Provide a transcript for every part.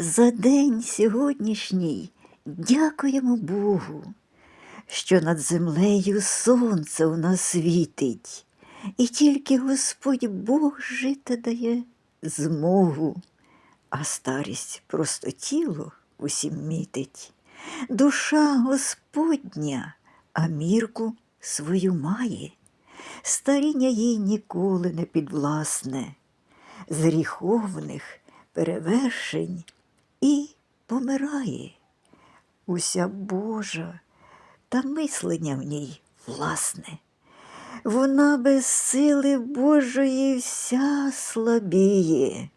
За день сьогоднішній дякуємо Богу, що над землею сонце у нас світить, і тільки Господь Бог жити дає змогу, а старість просто тіло усім мітить. Душа Господня, а мірку свою має, старіння їй ніколи не підвласне, з гріховних перевершень і помирає. Уся Божа та мислення в ній власне. Вона без сили Божої вся слабіє,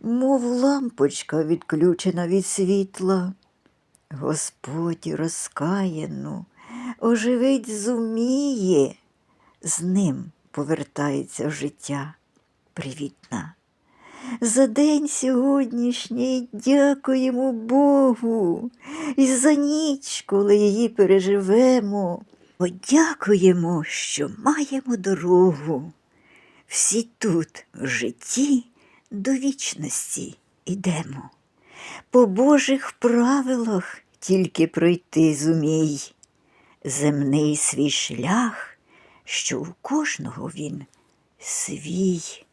мов лампочка відключена від світла. Господь розкаяну оживить зуміє, з ним повертається життя привітна. За день сьогоднішній дякуємо Богу і за ніч, коли її переживемо. Подякуємо, що маємо дорогу. Всі тут в житті до вічності ідемо. По Божих правилах тільки пройти зумій. Земний свій шлях, що у кожного він свій.